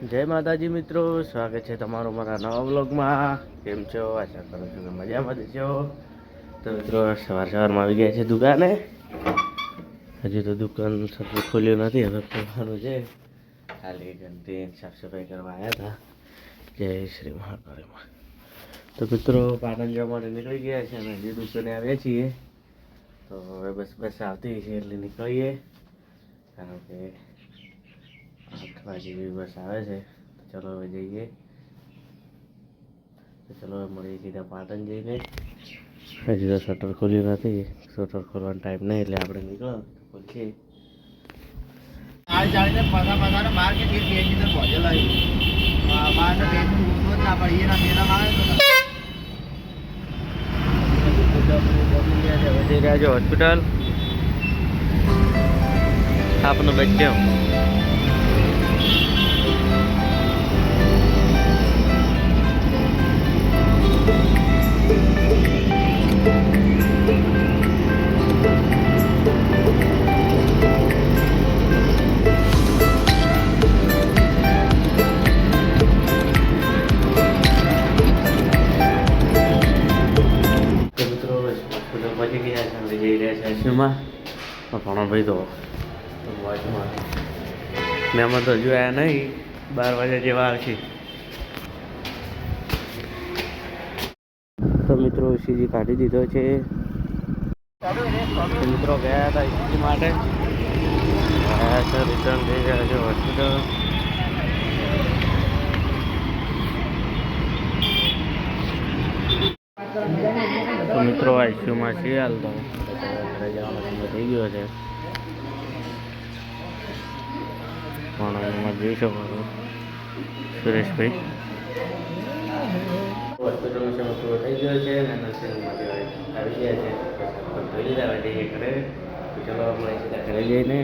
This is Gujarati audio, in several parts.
જય માતાજી મિત્રો, સ્વાગત છે તમારું મારા નવા બ્લોગમાં કેમ છો? આશા કરું છું કે મજામાં છો. તો મિત્રો, સવાર સવારમાં આવી ગયા છે દુકાને. હજી તો દુકાન સરખું ખોલ્યું નથી, હવે ખોલવાનું છે. ખાલી ઘંટી સાફ સફાઈ કરવા આવ્યા હતા. જય શ્રી મહાકાળીમાં તો મિત્રો, પાટણ જવા માટે નીકળી ગયા છે અને હજી દુકાને આવ્યા છીએ. તો હવે બસ બસ આવતી છે એટલે નીકળીએ. કારણ કે વાગે જેવી બસ આવે છે. તો ચલો હવે જઈએ. તો ચલો હવે મળીએ સીધા પાટણ જઈને. હજી તો શટર ખોલ્યું નથી. શટર ખોલવાનો ટાઈમ નહીં એટલે આપણે નીકળો ખોલીએ. આ જાણીને પગા પગાને બહાર કે એક બે અંદર પહોંચેલા છે. બા- બહારનો બેનનું જ ના પડી. એના મેળા મારે તો જઈ રહ્યા છો હોસ્પિટલ આપનો બચ્ચો હોસ્પિટલ પહોંચી ગયા છે હવે જઈ રહ્યા છે. આઈસીયુમાં પણ ભાઈ તો. મોજમાં મહેમાન તો હજુ આવ્યા નહીં. બાર વાગ્યા જેવા આવશે. તો મિત્રો સીજી કાઢી દીધો છે. મિત્રો ગયા હતા ઈસીજી માટે. રિટર્ન થઈ ગયા છે હોસ્પિટલ તો મિત્રો આઈસીયુમાં છે હાલ તો ઘરે જવાનો સમય થઈ ગયો છે. પણ એમાં જોઈ શકો છો. સુરેશભાઈ. હોસ્પિટલનો છે ચલો આપણે સીધા ઘરે જઈને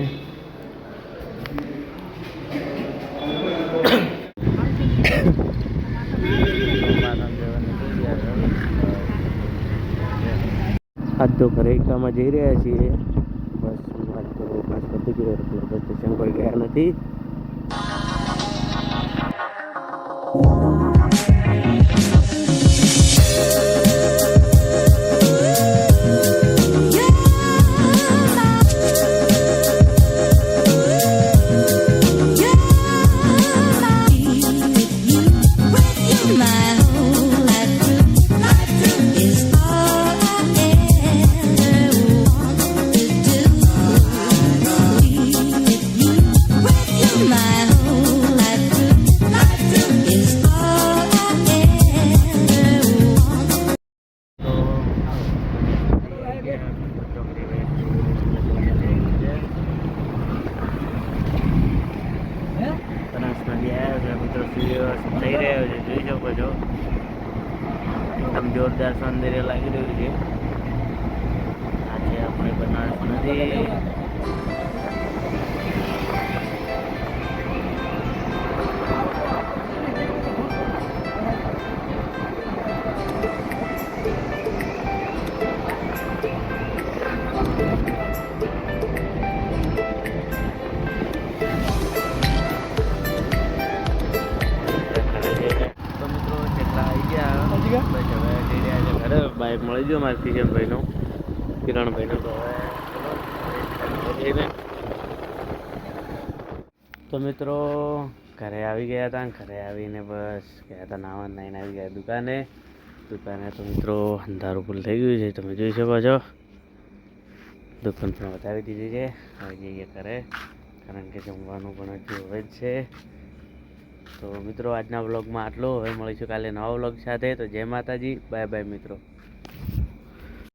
આજ તો ઘરે એકલામાં જઈ રહ્યા છીએ. બસ આજ તો પાસ પતી ગયો એટલે સ્ટેશન કોઈ ગયા નથી. રહ્યો છે જોઈ શકો છો. એકદમ જોરદાર સૌંદર્ય લાગી રહ્યું છે. આજે આપણે બનારસ નદી ઘરે બાઈક મળી ગયો મારા કિશનભાઈનું. કિરણભાઈનું તો હવે. તો મિત્રો, ઘરે આવી ગયા હતા ઘરે આવીને બસ ગયા હતા નાવા નાઈને આવી ગયા દુકાને. દુકાને તો મિત્રો અંધારું ફૂલ થઈ ગયું છે, તમે જોઈ શકો છો. દુકાન પણ બતાવી દીધી છે. હવે જઈએ ઘરે, કારણ કે જમવાનું પણ હજી હવે જ છે. તો મિત્રો, આજના વ્લોગમાં આટલું. હવે મળીશું કાલે નવા વ્લોગ સાથે. તો જય માતાજી. બાય બાય મિત્રો.